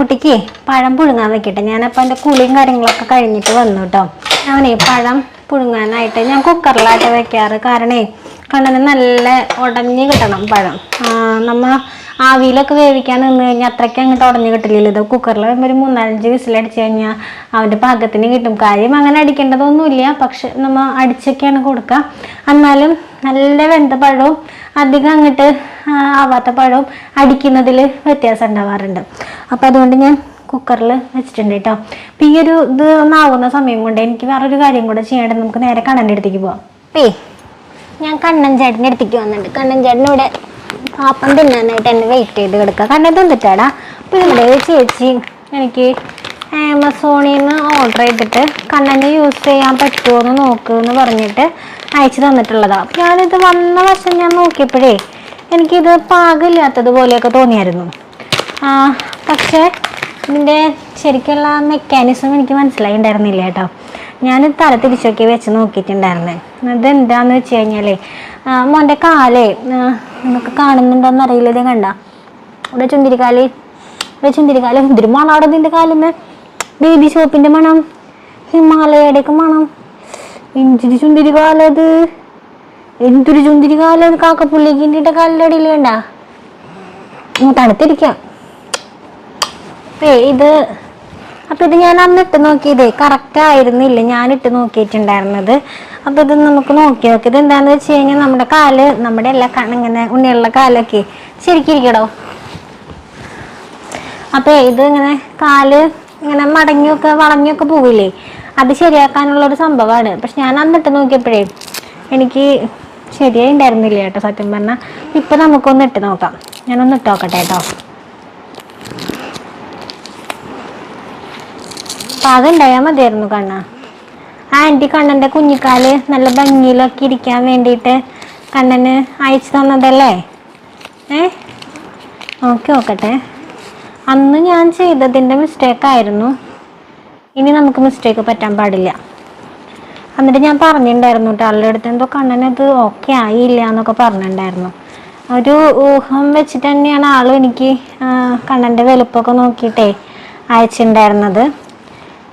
കുട്ടിക്ക് പഴം പുഴുങ്ങാൻ വെക്കട്ടെ. ഞാനപ്പോൾ എന്റെ കുളിയും കാര്യങ്ങളൊക്കെ കഴിഞ്ഞിട്ട് വന്നു കേട്ടോ അവനെ പഴം പുഴുങ്ങാനായിട്ട് ഞാൻ കുക്കറിലായിട്ട് വെക്കാറ്. കാരണേ കണ്ണന് നല്ല ഉടഞ്ഞ് കിട്ടണം പഴം. നമ്മൾ നമ്മ ആവിയിലൊക്കെ വേവിക്കാൻ നിന്ന് കഴിഞ്ഞാൽ അത്രയ്ക്ക് അങ്ങോട്ട് ഉടഞ്ഞു കിട്ടില്ലല്ലോ ഇത് കുക്കറിൽ ഒരു മൂന്നാലഞ്ച് വിസിലടിച്ച് കഴിഞ്ഞാൽ അവന്റെ പാകത്തിന് കിട്ടും. കാര്യം അങ്ങനെ അടിക്കേണ്ടതൊന്നുമില്ല. പക്ഷെ നമ്മൾ അടിച്ചൊക്കെയാണ് കൊടുക്കുക എന്നാലും നല്ല വെന്ത പഴവും അധികം അങ്ങോട്ട് ആവാത്ത പഴവും അടിക്കുന്നതിൽ വ്യത്യാസം ഉണ്ടാവാറുണ്ട്. അപ്പോൾ അതുകൊണ്ട് ഞാൻ കുക്കറിൽ വെച്ചിട്ടുണ്ട് കേട്ടോ അപ്പം ഈ ഒരു ഇത് ഒന്നാവുന്ന സമയം കൊണ്ട് എനിക്ക് വേറൊരു കാര്യം കൂടെ ചെയ്യേണ്ടത് നമുക്ക് നേരെ കണ്ണന്റെ അടുത്തേക്ക് പോവാം. പേ ഞാൻ കണ്ണൻ അടുത്തേക്ക് വന്നിട്ടുണ്ട്. കണ്ണൻ ചേട്ടൻ ഇവിടെ പാപ്പം തിന്നാനായിട്ട് എന്നെ വെയിറ്റ് ചെയ്ത് കിടക്കുക കണ്ണൻ തിന്നിട്ടാടാ? അപ്പോൾ ഇവിടെ ചേച്ചി എനിക്ക് ആമസോണിൽ നിന്ന് ഓർഡർ ചെയ്തിട്ട് കണ്ണന് യൂസ് ചെയ്യാൻ പറ്റുമോ എന്ന് നോക്കുമെന്ന് പറഞ്ഞിട്ട് അയച്ചു തന്നിട്ടുള്ളതാണ് അപ്പം ഞാനിത് വന്ന വശം ഞാൻ നോക്കിയപ്പോഴേ എനിക്കിത് പാകമില്ലാത്തതുപോലെയൊക്കെ തോന്നിയായിരുന്നു. പക്ഷേ ഇതിന്റെ ശരിക്കുള്ള മെക്കാനിസം എനിക്ക് മനസ്സിലായിണ്ടായിരുന്നില്ല കേട്ടോ. ഞാൻ തല തിരിച്ചൊക്കെ വെച്ച് നോക്കിയിട്ടുണ്ടായിരുന്നേ. അതെന്താന്ന് വെച്ച് കഴിഞ്ഞാലേ മോന്റെ കാലേ നിങ്ങൾക്ക് കാണുന്നുണ്ടോന്ന് അറിയില്ല ഇത് കണ്ട. ഇവിടെ ചുന്തിരിക്കാൽ ഇവിടെ ചുന്തിരിക്കാൽ എന്തൊരു മണം അവിടെ നിന്റെ കാലിന്ന്? ബേബി ഹിമാലയയുടെയൊക്കെ മണം? ഹിമാലയയുടെ ചുന്തിരി കാലത്. എന്തൊരു ചുന്തിരി കാലത് കാക്കപ്പുള്ളി കാക്കപ്പുള്ളിക്കിന്റെ കാലിന്റെ വേണ്ട തണുത്തിരിക്കാം. ഇത് അപ്പൊ ഇത് ഞാൻ അന്ന് ഇട്ട് നോക്കിയതേ കറക്റ്റ് ആയിരുന്നില്ല. ഞാൻ ഇട്ട് നോക്കിയിട്ടുണ്ടായിരുന്നത്. അപ്പൊ ഇത് നമുക്ക് നോക്കി നോക്കി. ഇത് വെച്ച് കഴിഞ്ഞാൽ നമ്മുടെ കാൽ നമ്മുടെ എല്ലാ കണ്ണിങ്ങനെ ഉണ്ണിയുള്ള കാലൊക്കെ ശരിക്കിരിക്കടോ അപ്പൊ ഇത് ഇങ്ങനെ കാൽ ഇങ്ങനെ മടങ്ങിയൊക്കെ വളഞ്ഞൊക്കെ പോവില്ലേ? അത് ശരിയാക്കാനുള്ള ഒരു സംഭവമാണ്. പക്ഷെ ഞാൻ അന്നിട്ട് നോക്കിയപ്പോഴേ എനിക്ക് ശരിയായി ഉണ്ടായിരുന്നില്ല കേട്ടോ സത്യം പറഞ്ഞാൽ ഇപ്പൊ നമുക്കൊന്ന് ഇട്ട് നോക്കാം. ഞാനൊന്ന് ഇട്ട് നോക്കട്ടെ കേട്ടോ. പാകം ഉണ്ടായാൽ മതിയായിരുന്നു കണ്ണ. ആന്റി കണ്ണന്റെ കുഞ്ഞിക്കാൽ നല്ല ഭംഗിയിലൊക്കെ ഇരിക്കാൻ വേണ്ടിയിട്ട് കണ്ണന് അയച്ചു തന്നതല്ലേ? ഏ? നോക്കി നോക്കട്ടെ. അന്ന് ഞാൻ ചെയ്തതിന്റെ മിസ്റ്റേക്ക് ആയിരുന്നു. ഇനി നമുക്ക് മിസ്റ്റേക്ക് പറ്റാൻ പാടില്ല. എന്നിട്ട് ഞാൻ പറഞ്ഞിട്ടുണ്ടായിരുന്നു കേട്ടോ ആളുടെ അടുത്ത് എന്തോ കണ്ണനത് ഓക്കെ ആയില്ല എന്നൊക്കെ പറഞ്ഞിട്ടുണ്ടായിരുന്നു. ഒരു ഊഹം വെച്ചിട്ട് തന്നെയാണ് ആളും എനിക്ക് കണ്ണന്റെ വലുപ്പമൊക്കെ നോക്കിയിട്ടേ അയച്ചിട്ടുണ്ടായിരുന്നത്.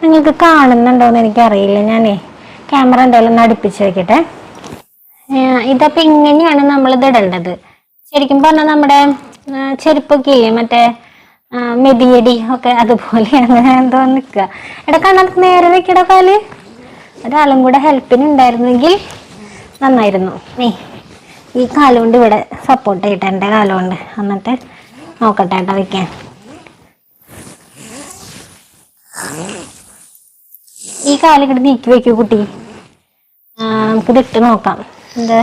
നിങ്ങൾക്ക് കാണുന്നുണ്ടോയെന്ന് എനിക്കറിയില്ല ഞാനേ. ക്യാമറ എന്തായാലും ഒന്ന് അടുപ്പിച്ച് വെക്കട്ടെ. ഇതപ്പോൾ ഇങ്ങനെയാണ് നമ്മൾ ഇത് ഇടേണ്ടത്. ശരിക്കും പറഞ്ഞാൽ നമ്മുടെ ചെരുപ്പൊക്കെ ഇല്ലേ മറ്റേ മെതിയടി ഒക്കെ അതുപോലെയാണ് എന്തോ നിൽക്കുക. എടാ കണ്ണത്ത് നേരെ വെക്കട കാൽ ഒരാളും കൂടെ ഹെൽപ്പിന് ഉണ്ടായിരുന്നെങ്കിൽ നന്നായിരുന്നു. നീ ഈ കാലുകൊണ്ട് ഇവിടെ സപ്പോർട്ട് ചെയ്യട്ടെ എന്റെ കാലുകൊണ്ട്. എന്നിട്ട് നോക്കട്ടെ കേട്ടോ വെക്കാൻ. ഈ കാലിങ്ങോട്ട് നീക്കി വെക്കൂ കുട്ടി. നമുക്കിത് ഇട്ട് നോക്കാം. ഇത്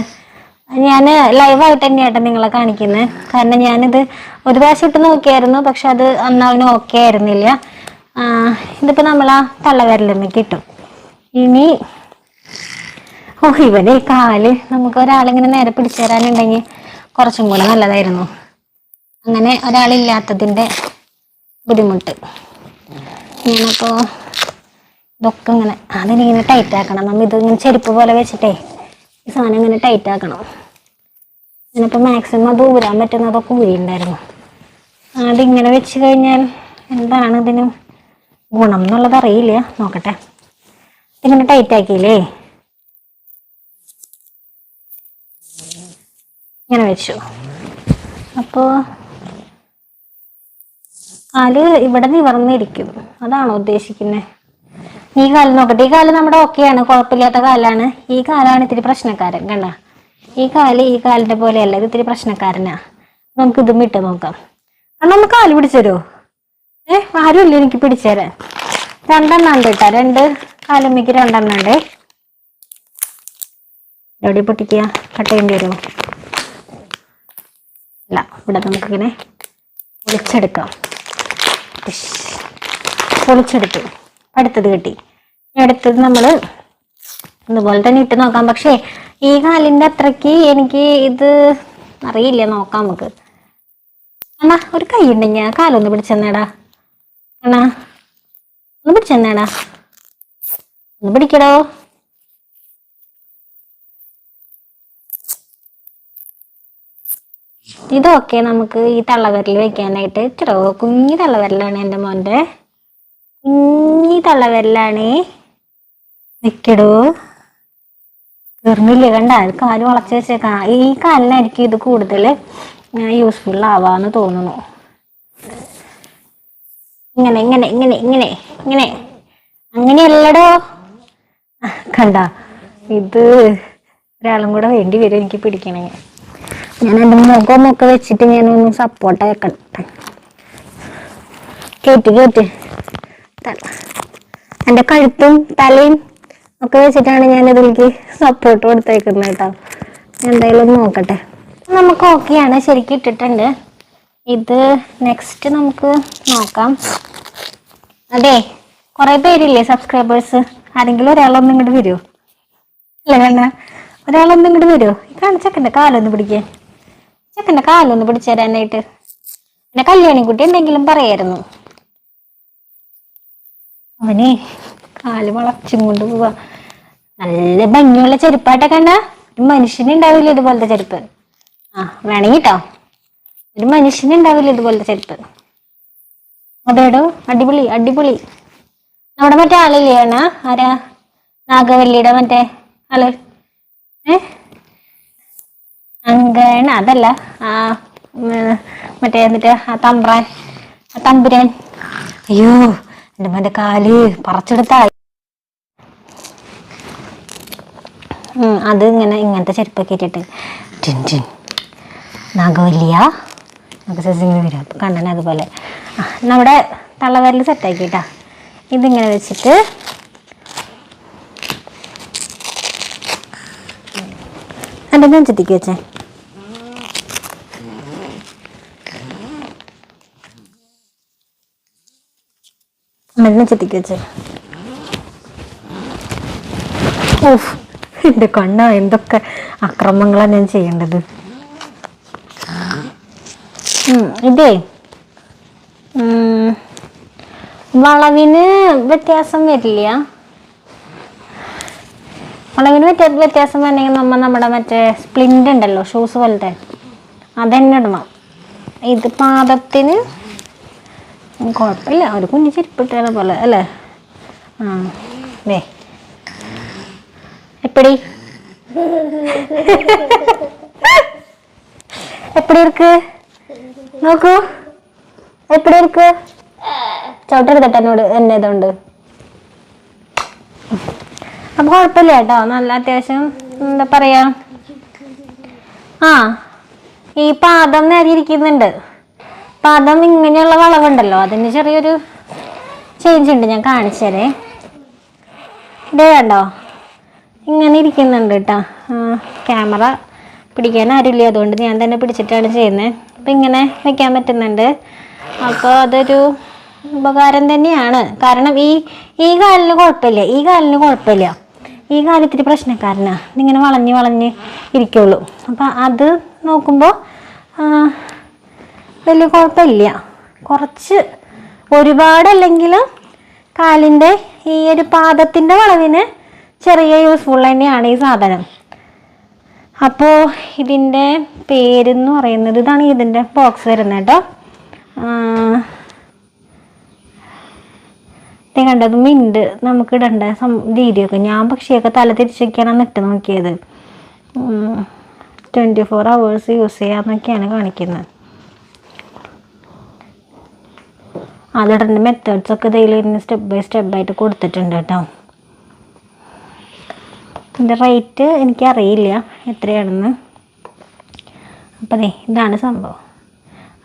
ഞാൻ ലൈവായിട്ട് തന്നെയാട്ടോ നിങ്ങളെ കാണിക്കുന്നത് കാരണം ഞാനിത് ഒരു പ്രാവശ്യം ഇട്ട് നോക്കിയായിരുന്നു പക്ഷെ അത് അന്ന് ഓക്കെ ആയിരുന്നില്ല. ഇതിപ്പോൾ ഇതിപ്പോ നമ്മൾ ആ തള്ളവിരലുമ്മ കിട്ടും. ഇനി ഓ ഇവനെ കാൽ നമുക്ക് ഒരാളിങ്ങനെ നേരെ പിടിച്ചു തരാനുണ്ടെങ്കിൽ കുറച്ചും കൂടെ നല്ലതായിരുന്നു. അങ്ങനെ ഒരാളില്ലാത്തതിന്റെ ബുദ്ധിമുട്ട്. ഞാനപ്പോ ഇതൊക്കെ ഇങ്ങനെ അതിനിങ്ങനെ ടൈറ്റ് ആക്കണം. നമ്മ ഇത് ഇങ്ങനെ ചെരുപ്പ് പോലെ വെച്ചിട്ടേ ഈ സാധനം ഇങ്ങനെ ടൈറ്റ് ആക്കണം. ഞാനിപ്പോൾ മാക്സിമം അത് ഊരാൻ പറ്റുന്നതൊക്കെ ഊരിണ്ടായിരുന്നു. അതിങ്ങനെ വെച്ച് കഴിഞ്ഞാൽ എന്താണ് ഇതിന് ഗുണം എന്നുള്ളത് അറിയില്ല. നോക്കട്ടെ. ഇതിങ്ങനെ ടൈറ്റ് ആക്കിയില്ലേ? ഇങ്ങനെ വെച്ചു. അപ്പോൾ കാൽ ഇവിടെ നിവർന്നിരിക്കും. അതാണോ ഉദ്ദേശിക്കുന്നത് ഈ കാലം നോക്കട്ടെ. ഈ കാലം നമ്മുടെ ഓക്കെയാണ് കുഴപ്പമില്ലാത്ത കാലാണ്. ഈ കാലാണ് ഇത്തിരി പ്രശ്നക്കാരൻ കണ്ട? ഈ കാൽ ഈ കാലിന്റെ പോലെയല്ല. ഇത് ഇത്തിരി പ്രശ്നക്കാരനാ. നമുക്ക് ഇതും ഇട്ട് നോക്കാം. കാരണം നമുക്ക് കാൽ പിടിച്ചരോ ഏ ആരുമില്ല എനിക്ക് പിടിച്ചുതരാൻ രണ്ടെണ്ണം ഉണ്ട് കേട്ടോ. രണ്ട് കാലുമ്മയ്ക്ക് രണ്ടെണ്ണം ഉണ്ട്. എവിടെ പൊട്ടിക്കുക? കട്ട് ചെയ്യേണ്ടി വരുമോ? അല്ല ഇവിടെ നമുക്കിങ്ങനെ പൊളിച്ചെടുക്കാം. പൊളിച്ചെടുത്തു. അടുത്തത് കിട്ടി. അടുത്തത് നമ്മൾ ഇതുപോലെ തന്നെ ഇട്ട് നോക്കാം. പക്ഷേ ഈ കാലിന്റെ അത്രയ്ക്ക് എനിക്ക് ഇത് അറിയില്ല. നോക്കാം നമുക്ക്. അണ്ണാ ഒരു കൈ ഉണ്ടെങ്കിൽ ആ കാലൊന്ന് പിടിച്ചെന്നേടാ. അണ്ണാ ഒന്ന് പിടിച്ചെന്നേടാ. ഒന്ന് പിടിക്കടോ. ഇതൊക്കെ നമുക്ക് ഈ തള്ളവരൽ വെക്കാനായിട്ട് ഇത്രോ കുഞ്ഞി തള്ളവരലാണ് എന്റെ മോന്റെ. കുഞ്ഞി തള്ളവിരലാണ് വെക്കടോ തീർന്നില്ല കണ്ട കാൽ വളച്ച് വെച്ചേക്കാം. ഈ കാലിനായിരിക്കും ഇത് കൂടുതൽ യൂസ്ഫുൾ ആവാന്ന് തോന്നുന്നു. ഇങ്ങനെ ഇങ്ങനെ ഇങ്ങനെ ഇങ്ങനെ ഇങ്ങനെ. അങ്ങനെയല്ലടോ. കണ്ട. ഇത് ഒരാളും കൂടെ വേണ്ടി വരും എനിക്ക് പിടിക്കണമെങ്കിൽ ഞാൻ എന്റെ മുഖമൊക്കെ വെച്ചിട്ട് ഞാൻ ഒന്ന് സപ്പോർട്ട് ആക്കട്ടെ കേട്ട് കേട്ട് ത- എന്റെ കഴുത്തും തലയും ഒക്കെ വെച്ചിട്ടാണ് ഞാൻ ഇതിലേക്ക് സപ്പോർട്ട് കൊടുത്തേക്കുന്നത് കേട്ടോ എന്തായാലും നോക്കട്ടെ. നമുക്ക് ഓക്കെയാണ് ശരിക്കും ഇട്ടിട്ടുണ്ട്. ഇത് നെക്സ്റ്റ് നമുക്ക് നോക്കാം. അതെ കുറെ പേരില്ലേ സബ്സ്ക്രൈബേഴ്സ് ആരെങ്കിലും ഒരാളൊന്നും ഇങ്ങോട്ട് വരുമോ അല്ല കണ്ണ ഒരാളൊന്നും ഇങ്ങോട്ട് വരുമോ കാണ ചെക്കന്റെ കാലൊന്ന് പിടിക്കാൻ ചെക്കന്റെ കാലൊന്ന് പിടിച്ചു തരാനായിട്ട്. എന്നെ കല്യാണിക്കുട്ടി എന്തെങ്കിലും പറയായിരുന്നു. അവനെ കാൽ വളച്ചും കൊണ്ട് പോവാ. നല്ല ഭംഗിയുള്ള ചെരുപ്പാട്ടെ കണ്ട. ഒരു മനുഷ്യനുണ്ടാവില്ല ഇതുപോലത്തെ ചെരുപ്പ്? ആ വേണമെങ്കിൽ കേട്ടോ ഒരു മനുഷ്യനുണ്ടാവില്ല ഇതുപോലത്തെ ചെരുപ്പ്? അതേടോ അടിപൊളി അടിപൊളി. നമ്മുടെ മറ്റേ ആളില്ലേ ആരാ? നാഗവല്ലിയുടെ മറ്റേ ആൾ? ഏ? അങ്കണ അതല്ല. ആ മറ്റേ എന്നിട്ട് ആ തമ്പ്രാൻ തമ്പുരാൻ. അയ്യോ എന്റെ മറ്റേ കാൽ പറിച്ചെടുത്താ അത് ഇങ്ങനെ ഇങ്ങനത്തെ ചെരുപ്പൊക്കെ ഇട്ടിട്ട്. ടിൻ ടിൻ. നാഗവല്ലിയ? നമുക്ക് വരും. അപ്പം കണ്ണൻ അതുപോലെ. നമ്മുടെ തള്ളവരൽ സെറ്റാക്കിട്ടാ ഇതിങ്ങനെ വെച്ചിട്ട് എന്റെ നെഞ്ചത്തേക്ക് വെച്ചേ. നെഞ്ചത്തേക്ക് വെച്ചേ. ഓഫ് എന്റെ കണ്ണ എന്തൊക്കെ അക്രമങ്ങളാണ് ഞാൻ ചെയ്യേണ്ടത്? ഇതേ. വളവിന് വ്യത്യാസം വരില്ല. വളവിന് വ്യത്യാ വ്യത്യാസം വരണമെങ്കിൽ നമ്മ നമ്മുടെ മറ്റേ സ്പ്ലിന്റ് ഉണ്ടല്ലോ ഷൂസ് പോലത്തെ. അതന്നെ ഇടണം. ഇത് പാദത്തിന് കുഴപ്പമില്ല. ഒരു കുഞ്ഞു ചെരുപ്പിട്ടത് പോലെ അല്ലേ? ആ ദേ. എപ്പടി? എപ്പടി ഇർക്ക് നോക്കൂ. എപ്പടി ഇർക്ക് ചവിട്ടെടുത്തിട്ട് എന്നോട് എന്നെ ഇതുണ്ട്. അപ്പൊ കുഴപ്പമില്ല കേട്ടോ. നല്ല അത്യാവശ്യം എന്താ പറയാ? ആ ഈ പാദം നേരിയിരിക്കുന്നുണ്ട് പാദം ഇങ്ങനെയുള്ള വളവുണ്ടല്ലോ. അതിന് ചെറിയൊരു ചേഞ്ച് ഉണ്ട്. ഞാൻ കാണിച്ചു തരേ ഇതേ കണ്ടോ? ഇങ്ങനെ ഇരിക്കുന്നുണ്ട് കേട്ടോ ക്യാമറ പിടിക്കാൻ ആരുമില്ല. അതുകൊണ്ട് ഞാൻ തന്നെ പിടിച്ചിട്ടാണ് ചെയ്യുന്നത് അപ്പം ഇങ്ങനെ വയ്ക്കാൻ പറ്റുന്നുണ്ട്. അപ്പോൾ അതൊരു ഉപകാരം തന്നെയാണ്. കാരണം ഈ ഈ കാലിന് കുഴപ്പമില്ല. ഈ കാലിന് കുഴപ്പമില്ല. ഈ കാലത്തിരി പ്രശ്നക്കാരനാണ് ഇതിങ്ങനെ വളഞ്ഞ് വളഞ്ഞ് ഇരിക്കുള്ളൂ. അപ്പം അത് നോക്കുമ്പോൾ വലിയ കുഴപ്പമില്ല. കുറച്ച് ഒരുപാടല്ലെങ്കിലും കാലിന്റെ ഈ ഒരു പാദത്തിന്റെ വളവിന് ചെറിയ യൂസ്ഫുൾ തന്നെയാണ് ഈ സാധനം. അപ്പോൾ ഇതിന്റെ പേരെന്ന് പറയുന്നത് ഇതാണ് ഇതിന്റെ ബോക്സ് വരുന്നത് കേട്ടോ. കണ്ടത് മിണ്ട് നമുക്ക് ഇടേണ്ട രീതിയൊക്കെ. ഞാൻ പക്ഷിയൊക്കെ തല തിരിച്ചൊക്കെയാണ് ഇട്ട് നോക്കിയത്. ട്വന്റി ഫോർ അവേഴ്സ് യൂസ് ചെയ്യാമെന്നൊക്കെയാണ് കാണിക്കുന്നത്. അതിടേണ്ട മെത്തേഡ്സൊക്കെ ഇതിൽ സ്റ്റെപ്പ് ബൈ സ്റ്റെപ്പ് ആയിട്ട് കൊടുത്തിട്ടുണ്ട് കേട്ടോ. ഇതിന്റെ റേറ്റ് എനിക്കറിയില്ല എത്രയാണെന്ന്. അപ്പോൾ ദേ ഇതാണ് സംഭവം.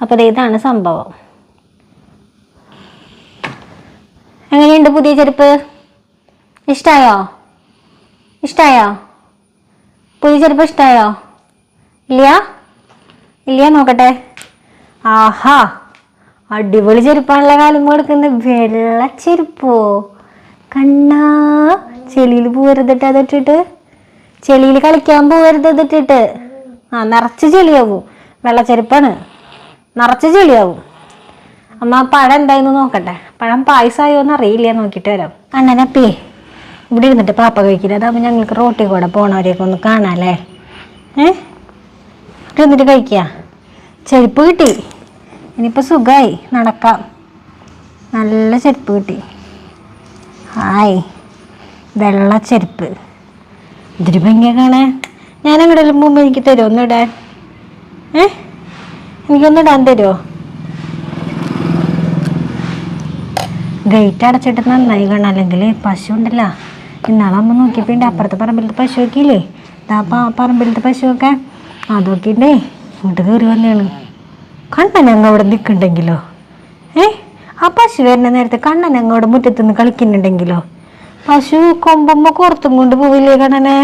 അപ്പോൾ ദേ ഇതാണ് സംഭവം. എങ്ങനെയുണ്ട് പുതിയ ചെരുപ്പ്? ഇഷ്ടമായോ ഇഷ്ടമായോ പുതിയ ചെരുപ്പ് ഇഷ്ടമായോ ഇല്ല? ഇല്ല നോക്കട്ടെ. ആഹാ അടിപൊളി ചെരുപ്പാണല്ലോ കാലം കൊടുക്കുന്നത്. വെള്ള ചെരുപ്പോ? കണ്ണാ ചെളിയിൽ പോകരുതിട്ട് അതിട്ടിട്ട് ചെളിയിൽ കളിക്കാൻ പോകരുത് അതിട്ടിട്ട് ആ നിറച്ച് ചെളിയാവും. വെള്ളച്ചെരുപ്പാണ് നിറച്ച് ചെളിയാവും. അമ്മ പഴം എന്തായെന്ന് നോക്കട്ടെ. പഴം പായസമായോ എന്ന് അറിയില്ല നോക്കിയിട്ട് വരാം. അണ്ണനപ്പേ ഇവിടെ ഇരുന്നിട്ട് പാപ്പ കഴിക്കില്ല. അതാകുമ്പോൾ ഞങ്ങൾക്ക് റോട്ടിൽ കൂടെ പോണവരെയൊക്കെ ഒന്ന് കാണാല്ലേ ഏ? ഇരുന്നിട്ട് കഴിക്കുക ചെരുപ്പ് കിട്ടി. ഇനിയിപ്പോൾ സുഖമായി നടക്കാം. നല്ല ചെരുപ്പ് കിട്ടി. ഹായ്. വെള്ള ചെരുപ്പ് ഇതൊരു ഭംഗിയ കാണേ ഞാൻ എങ്ങോട്ടെങ്കിലും മുമ്പ് എനിക്ക് തരുമോ ഒന്നിടാൻ ഏഹ് ഏ? എനിക്കൊന്ന് തരുമോ ഗേറ്റ് അടച്ചിട്ട് നന്നായി കാണാം. അല്ലെങ്കിൽ പശു ഉണ്ടല്ലോ. ഇന്നാളെ നോക്കിയപ്പോൾ ഉണ്ട് അപ്പുറത്തെ പറമ്പിലത്തെ പശു ഇല്ലേ? ആ പറമ്പിലത്തെ പശുവൊക്കെ അതൊക്കെ ഉണ്ടേ ഇങ്ങോട്ട് കയറി വന്നെയാണ് കണ്ട ഞങ്ങൾ അവിടെ നിൽക്കുന്നുണ്ടെങ്കിലോ ഏ? ആ പശു വരുന്ന നേരത്തെ കണ്ണൻ അങ്ങോട്ട് മുറ്റത്തുനിന്ന് മുറ്റത്ത് നിന്ന് കളിക്കുന്നുണ്ടെങ്കിലോ? പശു കൊമ്പുമ്പോ പുറത്തും കൊണ്ട് പോവില്ലേ കണ്ണനെ?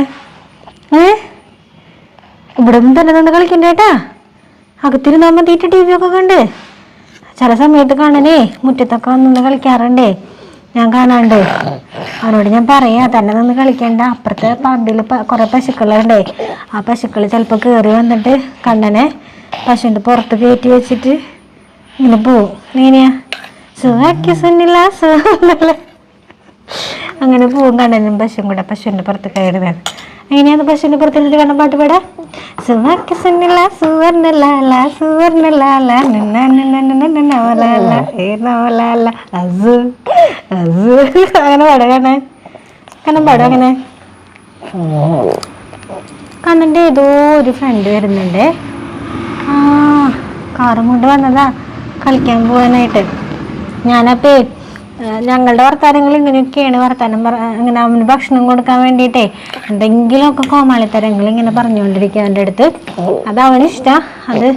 ഏ? ഇവിടെ നിന്ന് തന്നെ നിന്ന് കളിക്കണ്ടേട്ടാ അകത്തിരുന്നാ മതിയിട്ട് ടി വി ഒക്കെ കണ്ട്. ചില സമയത്ത് കാണനേ മുറ്റത്തൊക്കെ വന്ന് കളിക്കാറുണ്ടേ. ഞാൻ കാണാണ്ട് അവനോട് ഞാൻ പറയാ തന്നെ നിന്ന് കളിക്കണ്ട. അപ്പുറത്തെ പറമ്പിൽ കുറെ പശുക്കളുണ്ടേ. ആ പശുക്കൾ ചിലപ്പോൾ കേറി വന്നിട്ട് കണ്ണനെ പശുവിന്റെ പുറത്ത് കയറ്റി വെച്ചിട്ട് ഇങ്ങനെ പോവും. നീനെയാ സുഖാക്കി സുന്നില്ല സുഖമില്ല അങ്ങനെ പോവും കണ്ണനും പശുവും കൂടെ. പശുവിന്റെ പുറത്ത് കയറിയതാണ് എങ്ങനെയാണ് പശുവിന്റെ പുറത്ത് നിന്നിട്ട് വേണം പാട്ട് പാടാ? സുഖാക്കി സുന്നില്ല സുവർണല്ല സുവർണല്ല അങ്ങനെ പാടാ കണ്ണൻ. കണ്ണൻ പാടും അങ്ങനെ കണ്ണന്റെ ഏതോ ഒരു ഫ്രണ്ട് വരുന്നുണ്ട്. ആ കാറും കൊണ്ട് വന്നതാ. കളിക്കാൻ പോകാനായിട്ട് ഞാനപ്പേ ഞങ്ങളുടെ വർത്താനങ്ങൾ ഇങ്ങനെയൊക്കെയാണ് വർത്താനം പറ ഇങ്ങനെ അവന് ഭക്ഷണം കൊടുക്കാൻ വേണ്ടിയിട്ടേ എന്തെങ്കിലുമൊക്കെ കോമാളിത്തരങ്ങൾ ഇങ്ങനെ പറഞ്ഞുകൊണ്ടിരിക്കുക അവന്റെ അടുത്ത്. അത് അവന് അത്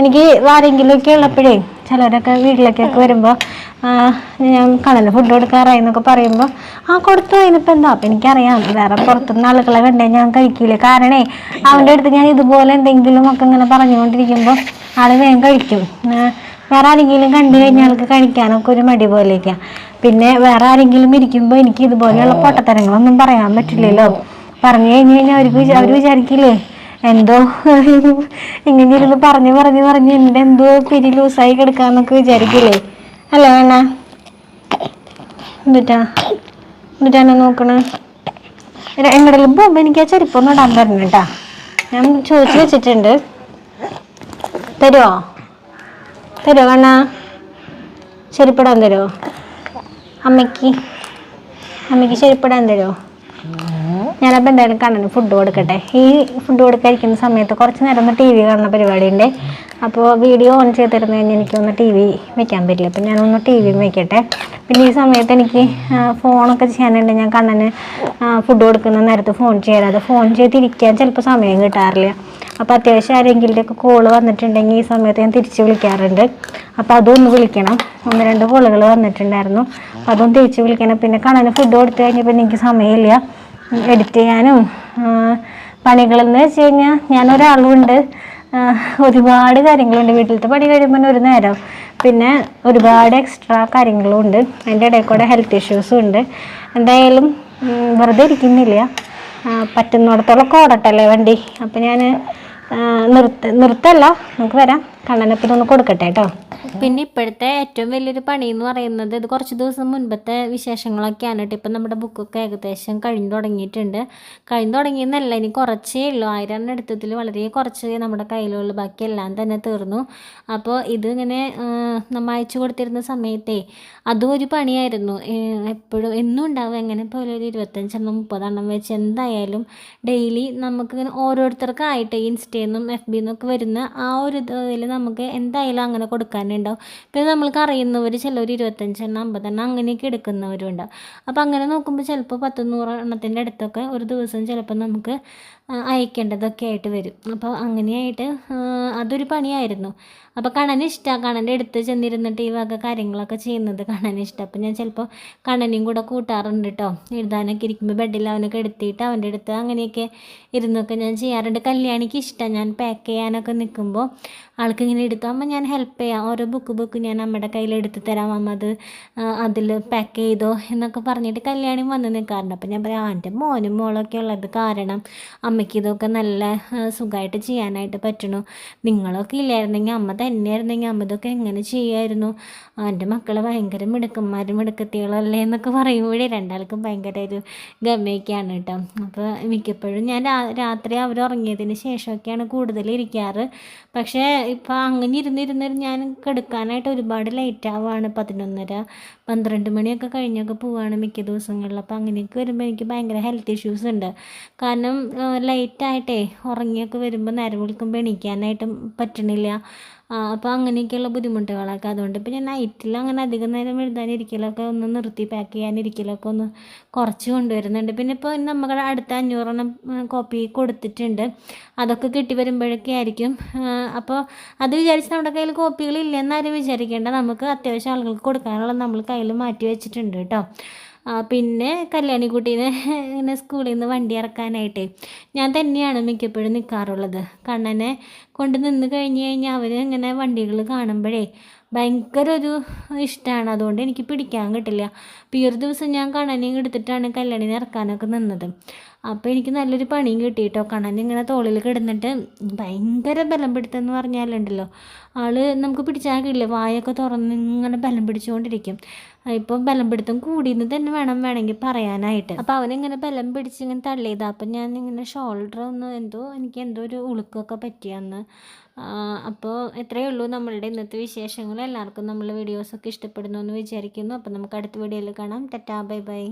എനിക്ക് ആരെങ്കിലുമൊക്കെ ഉള്ളപ്പോഴേ ചിലരൊക്കെ വീട്ടിലേക്കൊക്കെ വരുമ്പോൾ ഞാൻ കടലിൽ ഫുഡ് കൊടുക്കാറായി എന്നൊക്കെ പറയുമ്പോൾ ആ കൊടുത്തു അതിനിപ്പോൾ എന്താ? അപ്പം എനിക്കറിയാം. വേറെ പുറത്തുനിന്ന് ആളുകളെ കണ്ടേ ഞാൻ കഴിക്കില്ല. കാരണേ അവന്റെ അടുത്ത് ഞാൻ ഇതുപോലെ എന്തെങ്കിലും ഒക്കെ ഇങ്ങനെ പറഞ്ഞുകൊണ്ടിരിക്കുമ്പോൾ ആൾ വേഗം കഴിക്കും. വേറെ ആരെങ്കിലും കണ്ടു കഴിഞ്ഞാൽ ആൾക്ക് കഴിക്കാനൊക്കെ ഒരു മടി പോലെയൊക്കെയാ. പിന്നെ വേറെ ആരെങ്കിലും ഇരിക്കുമ്പോൾ എനിക്ക് ഇതുപോലെയുള്ള പൊട്ടത്തരങ്ങളൊന്നും പറയാൻ പറ്റില്ലല്ലോ. പറഞ്ഞു കഴിഞ്ഞു കഴിഞ്ഞാൽ അവർക്ക് അവർ വിചാരിക്കില്ലേ എന്തോ ഇങ്ങനെ ഇരുന്ന് പറഞ്ഞു പറഞ്ഞു പറഞ്ഞ് എന്റെ എന്തോ പിരി ലൂസായി കിടക്കാന്നൊക്കെ വിചാരിക്കില്ലേ. അല്ല വേണ എന്നിട്ടാ എന്നിട്ടാണ് നോക്കണേ? എങ്ങടെല്ലാം പോകുമ്പോൾ എനിക്ക് ആ ചെരുപ്പൊന്നും ഇടാൻ തരണം കേട്ടാ ഞാൻ ചോദിച്ചു വെച്ചിട്ടുണ്ട്. തരുമോ തരുമോ കണ്ണാ? ചെരുപ്പിടാൻ തരുമോ അമ്മയ്ക്ക്? അമ്മയ്ക്ക് ചെരുപ്പിടാൻ തരുമോ ഞാനപ്പോൾ എന്തായാലും കണ്ണന് ഫുഡ് കൊടുക്കട്ടെ. ഈ ഫുഡ് കൊടുക്കാതിരിക്കുന്ന സമയത്ത് കുറച്ച് നേരം ഒന്ന് ടി വി കാണുന്ന പരിപാടിയുണ്ട്. അപ്പോൾ വീഡിയോ ഓൺ ചെയ്ത് തരുന്ന കഴിഞ്ഞാൽ എനിക്കൊന്ന് ടി വി വെക്കാൻ പറ്റില്ല. അപ്പം ഞാനൊന്ന് ടി വി വെക്കട്ടെ. പിന്നെ ഈ സമയത്ത് എനിക്ക് ഫോണൊക്കെ ചെയ്യാനുണ്ട്. ഞാൻ കണ്ണന് ഫുഡ് കൊടുക്കുന്ന നേരത്ത് ഫോൺ ചെയ്യാതെ ഫോൺ ചെയ്തിരിക്കാൻ ചിലപ്പോൾ സമയം കിട്ടാറില്ല. അപ്പോൾ അത്യാവശ്യം ആരെങ്കിലുമൊക്കെ കോൾ വന്നിട്ടുണ്ടെങ്കിൽ ഈ സമയത്ത് ഞാൻ തിരിച്ച് വിളിക്കാറുണ്ട്. അപ്പോൾ അതൊന്ന് വിളിക്കണം. ഒന്ന് രണ്ട് കോളുകൾ വന്നിട്ടുണ്ടായിരുന്നു. അപ്പോൾ അതൊന്ന് തിരിച്ച് വിളിക്കണം. പിന്നെ കണ്ണന് ഫുഡ് കൊടുത്തു കഴിഞ്ഞപ്പോൾ എനിക്ക് സമയമില്ല. എഡിറ്റ് ചെയ്യാനും പണികളെന്ന് വെച്ച് കഴിഞ്ഞാൽ ആ, ഒരുപാട് കാര്യങ്ങളുണ്ട്. വീട്ടിലത്തെ പണി കഴിയുമ്പോൾ ഒരു നേരം. പിന്നെ ഒരുപാട് എക്സ്ട്രാ കാര്യങ്ങളും ഉണ്ട്. അതിന്റെ ഇടയിൽ കൂടെ ഹെൽത്ത് ഇഷ്യൂസും ഉണ്ട്. എന്തായാലും വെറുതെ ഇരിക്കുന്നില്ല. പറ്റുന്നിടത്തോളം ഓടട്ടല്ലേ വണ്ടി? അപ്പം ഞാൻ നിർത്ത നിർത്തല്ല. നമുക്ക് വരാം. കണ്ണനപ്പിന് ഒന്ന് കൊടുക്കട്ടെ കേട്ടോ. പിന്നെ ഇപ്പോഴത്തെ ഏറ്റവും വലിയൊരു പണി എന്ന് പറയുന്നത് ഇത് കുറച്ച് ദിവസം മുൻപത്തെ വിശേഷങ്ങളൊക്കെയാണ് കേട്ടോ. ഇപ്പം നമ്മുടെ ബുക്കൊക്കെ ഏകദേശം കഴിഞ്ഞു തുടങ്ങിയിട്ടുണ്ട്. കഴിഞ്ഞു തുടങ്ങിയെന്നല്ല ഇനി കുറച്ചേ ഉള്ളൂ. ആയിരം എണ്ണം എടുത്തതിൽ വളരെ കുറച്ച് നമ്മുടെ കയ്യിലുള്ള ബാക്കി എല്ലാം തന്നെ തീർന്നു. അപ്പോൾ ഇതിങ്ങനെ നമ്മൾ അയച്ചു കൊടുത്തിരുന്ന സമയത്തേ അതും ഒരു പണിയായിരുന്നു. എപ്പോഴും എന്നും ഉണ്ടാവും. എങ്ങനെ പോലെ ഒരു ഇരുപത്തഞ്ചെണ്ണം മുപ്പതെണ്ണം വെച്ച് എന്തായാലും ഡെയിലി നമുക്ക് ഇങ്ങനെ ഓരോരുത്തർക്കായിട്ട് ഇൻസ്റ്റയിൽ നിന്നും എഫ് ബിയിൽ നിന്നൊക്കെ വരുന്ന ആ ഒരു ഇതിൽ നമുക്ക് എന്തായാലും അങ്ങനെ കൊടുക്കാനുണ്ടാവും. പിന്നെ നമ്മൾക്ക് അറിയുന്നവർ ചിലവർ ഇരുപത്തഞ്ചെണ്ണം അമ്പതെണ്ണം അങ്ങനെയൊക്കെ എടുക്കുന്നവരും അപ്പോൾ അങ്ങനെ നോക്കുമ്പോൾ ചിലപ്പോൾ പത്ത് നൂറ് എണ്ണത്തിന്റെ അടുത്തൊക്കെ ഒരു ദിവസം ചിലപ്പോൾ നമുക്ക് അയക്കേണ്ടതൊക്കെ ആയിട്ട് വരും. അപ്പോൾ അങ്ങനെയായിട്ട് അതൊരു പണിയായിരുന്നു. അപ്പോൾ കണ്ണന് ഇഷ്ടമാണ് കണ്ണന്റെ അടുത്ത് ചെന്നിരുന്നിട്ട് ഈ വക കാര്യങ്ങളൊക്കെ ചെയ്യുന്നത് കണ്ണന് ഇഷ്ടം. അപ്പോൾ ഞാൻ ചിലപ്പോൾ കണ്ണനെയും കൂടെ കൂട്ടാറുണ്ട് കേട്ടോ എഴുതാനൊക്കെ ഇരിക്കുമ്പോൾ ബെഡിൽ അവനൊക്കെ എടുത്തിട്ട് അവന്റെ അടുത്ത് അങ്ങനെയൊക്കെ ഇരുന്നൊക്കെ ഞാൻ ചെയ്യാറുണ്ട്. കല്യാണിക്ക് ഇഷ്ടമാണ് ഞാൻ പാക്ക് ചെയ്യാനൊക്കെ നിൽക്കുമ്പോൾ ആൾക്ക് ഇങ്ങനെ അമ്മ ഞാൻ ഹെൽപ്പ് ചെയ്യാം. ഓരോ ബുക്ക് ബുക്ക് ഞാൻ അമ്മയുടെ കയ്യിൽ എടുത്ത് തരാം. അമ്മ അത് അതിൽ പാക്ക് ചെയ്തോ എന്നൊക്കെ പറഞ്ഞിട്ട് കല്യാണി വന്ന് നിൽക്കാറുണ്ട് അപ്പോൾ ഞാൻ പറയാം എന്റെ മോനും മോളൊക്കെ ഉള്ളത് കാരണം അമ്മയ്ക്ക് ഇതൊക്കെ നല്ല സുഖമായിട്ട് ചെയ്യാനായിട്ട് പറ്റണു. നിങ്ങളൊക്കെ ഇല്ലായിരുന്നെങ്കിൽ അമ്മ തന്നെയായിരുന്നെങ്കിൽ അമ്മ ഇതൊക്കെ എങ്ങനെ ചെയ്യുമായിരുന്നു? എന്റെ മക്കൾ ഭയങ്കര മിടുക്കന്മാരും മിടുക്കത്തികളല്ലേ എന്നൊക്കെ പറയുമ്പോഴേ രണ്ടാൾക്കും ഭയങ്കര ഒരു ഗമയൊക്കെയാണ് കേട്ടോ. അപ്പോൾ മിക്കപ്പോഴും ഞാൻ രാത്രി അവർ ഉറങ്ങിയതിന് ശേഷമൊക്കെയാണ് കൂടുതൽ ഇരിക്കാറ്. പക്ഷേ ഇപ്പോൾ അങ്ങനെ ഇരുന്നിരുന്നൊരു ഞാൻ കിടക്കാനായിട്ട് ഒരുപാട് ലേറ്റ് ആവുകയാണ് പതിനൊന്നര. പന്ത്രണ്ട് മണിയൊക്കെ കഴിഞ്ഞൊക്കെ പോവാണ് മിക്ക ദിവസങ്ങളിൽ അപ്പോൾ അങ്ങനെയൊക്കെ വരുമ്പോൾ എനിക്ക് ഭയങ്കര ഹെൽത്ത് ഇഷ്യൂസ് ഉണ്ട്. കാരണം ലൈറ്റായിട്ടേ ഉറങ്ങിയൊക്കെ വരുമ്പോൾ നേരം വിളിക്കുമ്പോൾ എണീക്കാനായിട്ടും പറ്റണില്ല. അപ്പോൾ അങ്ങനെയൊക്കെയുള്ള ബുദ്ധിമുട്ടുകളൊക്കെ അതുകൊണ്ട് ഇപ്പോൾ ഞാൻ നൈറ്റിൽ അങ്ങനെ അധികം നേരം എഴുതാനിരിക്കലൊക്കെ ഒന്ന് നിർത്തി പാക്ക് ചെയ്യാനിരിക്കലൊക്കെ ഒന്ന് കുറച്ച് കൊണ്ടുവരുന്നുണ്ട്. പിന്നെ ഇപ്പോൾ നമ്മുടെ അടുത്ത അഞ്ഞൂറെണ്ണം കോപ്പി കൊടുത്തിട്ടുണ്ട്. അതൊക്കെ കിട്ടി വരുമ്പോഴൊക്കെ ആയിരിക്കും. അപ്പോൾ അത് വിചാരിച്ച് നമ്മുടെ കയ്യിൽ കോപ്പികൾ ഇല്ലെന്നാരും വിചാരിക്കേണ്ട. നമുക്ക് അത്യാവശ്യം ആളുകൾക്ക് കൊടുക്കാനുള്ള നമ്മൾ കയ്യിൽ മാറ്റി വെച്ചിട്ടുണ്ട് കേട്ടോ. പിന്നെ കല്യാണിക്കുട്ടീനെ ഇങ്ങനെ സ്കൂളിൽ നിന്ന് വണ്ടി ഇറക്കാനായിട്ട് ഞാൻ തന്നെയാണ് മിക്കപ്പോഴും നിൽക്കാറുള്ളത് കണ്ണനെ കൊണ്ട് നിന്ന് കഴിഞ്ഞ് കഴിഞ്ഞാൽ അവർ ഇങ്ങനെ വണ്ടികൾ കാണുമ്പോഴേ ഭയങ്കര ഒരു ഇഷ്ടമാണ് അതുകൊണ്ട് എനിക്ക് പിടിക്കാൻ കിട്ടില്ല. അപ്പോൾ ഈ ഒരു ദിവസം ഞാൻ കണ്ണനെയും എടുത്തിട്ടാണ് കല്യാണിനെ ഇറക്കാനൊക്കെ നിന്നത്. അപ്പോൾ എനിക്ക് നല്ലൊരു പണിയും കിട്ടി കേട്ടോ ഇങ്ങനെ തോളിൽ കിടന്നിട്ട് ഭയങ്കര ബലം പിടുത്തെന്ന് പറഞ്ഞാലുണ്ടല്ലോ. ആൾ നമുക്ക് പിടിച്ചാൽ കിട്ടില്ല. വായൊക്കെ തുറന്ന് ഇങ്ങനെ ബലം പിടിച്ചുകൊണ്ടിരിക്കും ഇപ്പോൾ ബലം പിടുത്തം കൂടിയെന്ന് തന്നെ വേണം വേണമെങ്കിൽ പറയാനായിട്ട്. അപ്പോൾ അവനിങ്ങനെ ബലം പിടിച്ച് ഇങ്ങനെ തള്ളിയതാണ് അപ്പം ഞാൻ ഇങ്ങനെ ഷോൾഡർ ഒന്ന് എന്തോ എനിക്ക് എന്തോ ഒരു ഉളുക്കൊക്കെ പറ്റിയെന്ന് അപ്പോൾ ഇത്രയേ ഉള്ളൂ നമ്മളുടെ ഇന്നത്തെ വിശേഷങ്ങൾ. എല്ലാവർക്കും നമ്മളെ വീഡിയോസൊക്കെ ഇഷ്ടപ്പെടുന്നു എന്ന് വിചാരിക്കുന്നു. അപ്പോൾ നമുക്ക് അടുത്ത വീഡിയോയിൽ കാണാം. Tata bye bye.